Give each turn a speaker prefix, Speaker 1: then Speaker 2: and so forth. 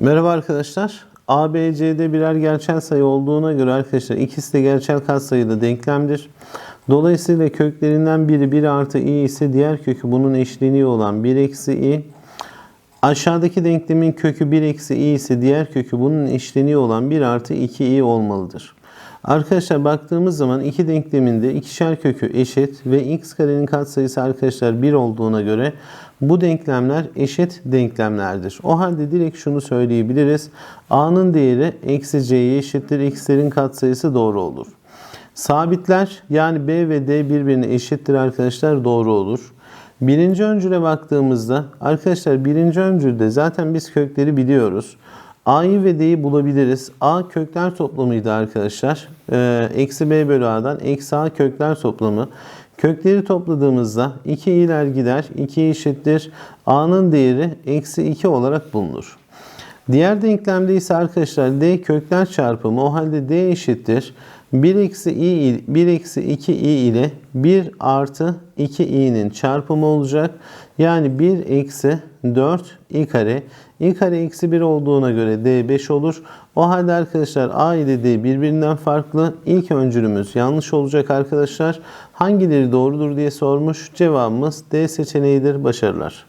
Speaker 1: Merhaba arkadaşlar. A, B, C'de birer gerçel sayı olduğuna göre arkadaşlar ikisi de gerçel katsayıda denklemdir. Dolayısıyla köklerinden biri 1 artı i ise diğer kökü bunun eşleniği olan 1 eksi i. Aşağıdaki denklemin kökü 1 eksi i ise diğer kökü bunun eşleniği olan 1 artı 2 i olmalıdır. Arkadaşlar baktığımız zaman iki denklemin de ikişer kökü eşit ve x karenin katsayısı arkadaşlar 1 olduğuna göre bu denklemler eşit denklemlerdir. O halde direkt şunu söyleyebiliriz. a'nın değeri eksi c'ye eşittir. x'lerin katsayısı doğru olur. Sabitler yani b ve d birbirine eşittir arkadaşlar doğru olur. Birinci öncüle baktığımızda arkadaşlar birinci öncülde zaten biz kökleri biliyoruz. A'yı ve D'yi bulabiliriz. A kökler toplamıydı arkadaşlar. Ee, eksi B bölü A'dan eksi A kökler toplamı. Kökleri topladığımızda 2 iler gider. 2 eşittir. A'nın değeri eksi 2 olarak bulunur. Diğer denklemde ise arkadaşlar D kökler çarpımı. O halde D eşittir. 1 eksi i 1 eksi 2 i ile 1 artı 2 i'nin çarpımı olacak. Yani 1 eksi 4 i kare. i kare eksi 1 olduğuna göre d 5 olur. O halde arkadaşlar a ile d birbirinden farklı. İlk öncülümüz yanlış olacak arkadaşlar. Hangileri doğrudur diye sormuş. Cevabımız D seçeneğidir. Başarılar.